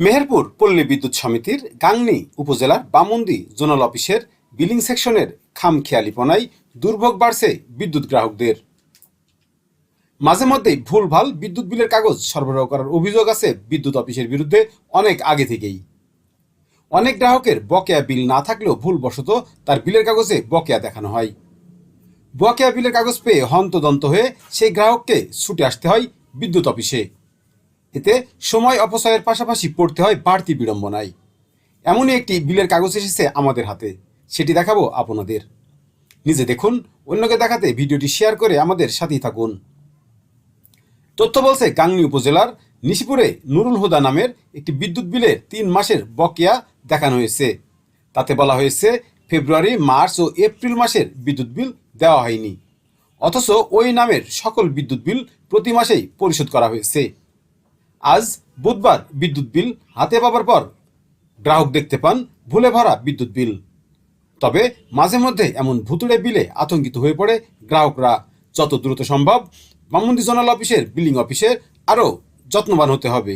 মেহেরপুর পল্লী বিদ্যুৎ সমিতির গাংনী উপজেলার বামুন্দি জোনাল অফিসের বিলিং সেকশনের খামখেয়ালিপনায় দুর্ভোগ বাড়ছে বিদ্যুৎ গ্রাহকদের। মাঝে মধ্যেই ভুলভাল বিদ্যুৎ বিলের কাগজ সরবরাহ করার অভিযোগ আছে বিদ্যুৎ অফিসের বিরুদ্ধে অনেক আগে থেকেই। অনেক গ্রাহকের বকেয়া বিল না থাকলেও ভুলবশত তার বিলের কাগজে বকেয়া দেখানো হয়। বকেয়া বিলের কাগজ পেয়ে হন্তদন্ত হয়ে সেই গ্রাহককে ছুটে আসতে হয় বিদ্যুৎ অফিসে। এতে সময় অপচয়ের পাশাপাশি পড়তে হয় বাড়তি বিড়ম্বনায়। এমনই একটি বিলের কাগজ এসেছে আমাদের হাতে। সেটি দেখাবো আপনাদের। নিজে দেখুন, অন্যকে দেখাতে ভিডিওটি শেয়ার করে আমাদের সাথেই থাকুন। তথ্য বলছে গাংনী উপজেলার নিশিপুরে নুরুল হুদা নামের একটি বিদ্যুৎ বিলের তিন মাসের বকেয়া দেখানো হয়েছে। তাতে বলা হয়েছে, ফেব্রুয়ারি, মার্চ ও এপ্রিল মাসের বিদ্যুৎ বিল দেওয়া হয়নি। অথচ ওই নামের সকল বিদ্যুৎ বিল প্রতি মাসেই পরিশোধ করা হয়েছে। আজ বুধবার বিদ্যুৎ বিল হাতে পাবার পর গ্রাহক দেখতে পান ভুলে ভরা বিদ্যুৎ বিল। তবে মাঝে মধ্যে এমন ভুতুড়ে বিলে আতঙ্কিত হয়ে পড়ে গ্রাহকরা। যত দ্রুত সম্ভব বামন্দি জোনাল অফিসের বিলিং অফিসের আরও যত্নবান হতে হবে।